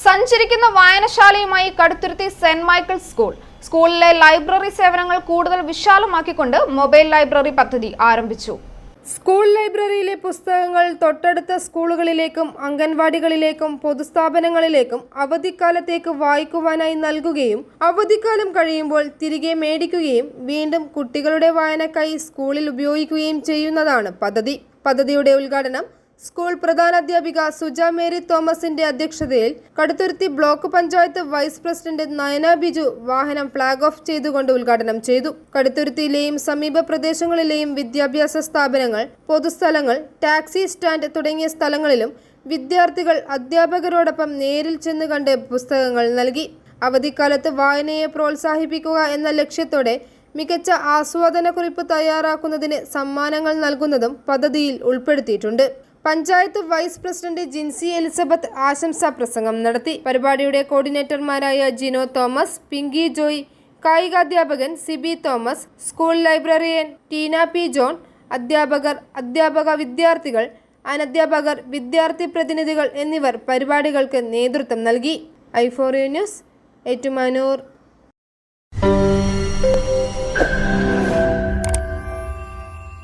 സഞ്ചരിക്കുന്ന വായനശാലയുമായി Kaduthuruthy saint Michael school. സ്കൂളിലെ ലൈബ്രറി സേവനങ്ങൾ കൂടുതൽ വിശാലമാക്കിക്കൊണ്ട് മൊബൈൽ ലൈബ്രറി പദ്ധതി ആരംഭിച്ചു. സ്കൂൾ ലൈബ്രറിയിലെ പുസ്തകങ്ങൾ തൊട്ടടുത്ത സ്കൂളുകളിലേക്കും അംഗൻവാടികളിലേക്കും പൊതുസ്ഥാപനങ്ങളിലേക്കും അവധിക്കാലത്തേക്ക് വായിക്കുവാനായി നൽകുകയും അവധിക്കാലം കഴിയുമ്പോൾ തിരികെ മേടിക്കുകയും വീണ്ടും കുട്ടികളുടെ വായനക്കായി സ്കൂളിൽ ഉപയോഗിക്കുകയും ചെയ്യുന്നതാണ് പദ്ധതി. പദ്ധതിയുടെ ഉദ്ഘാടനം സ്കൂൾ പ്രധാനാധ്യാപിക സുജ മേരി തോമസിന്റെ അധ്യക്ഷതയിൽ Kaduthuruthy block panchayat vice president Nayana Biju വാഹനം ഫ്ളാഗ് ഓഫ് ചെയ്തുകൊണ്ട് ഉദ്ഘാടനം ചെയ്തു. കടുത്തുരുത്തിയിലെയും സമീപ പ്രദേശങ്ങളിലെയും വിദ്യാഭ്യാസ സ്ഥാപനങ്ങൾ പൊതുസ്ഥലങ്ങൾ ടാക്സി സ്റ്റാൻഡ് തുടങ്ങിയ സ്ഥലങ്ങളിലും വിദ്യാർത്ഥികൾ അധ്യാപകരോടൊപ്പം നേരിൽ ചെന്ന് കണ്ട് പുസ്തകങ്ങൾ നൽകി. അവധിക്കാലത്ത് വായനയെ പ്രോത്സാഹിപ്പിക്കുക എന്ന ലക്ഷ്യത്തോടെ മികച്ച ആസ്വാദനക്കുറിപ്പ് തയ്യാറാക്കുന്നതിന് സമ്മാനങ്ങൾ നൽകുന്നതും പദ്ധതിയിൽ ഉൾപ്പെടുത്തിയിട്ടുണ്ട്. Panchayat vice president Jincy Elizabeth ആശംസാ പ്രസംഗം നടത്തി. പരിപാടിയുടെ കോർഡിനേറ്റർമാരായ Jino Thomas Pinky Joy കായികാധ്യാപകൻ Sibi Thomas school librarian Teena P John അധ്യാപകർ അധ്യാപക വിദ്യാർത്ഥികൾ അനധ്യാപകർ വിദ്യാർത്ഥി പ്രതിനിധികൾ എന്നിവർ പരിപാടികൾക്ക് നേതൃത്വം നൽകി. ഐഫോറിയ ന്യൂസ് ഏറ്റുമാനൂർ.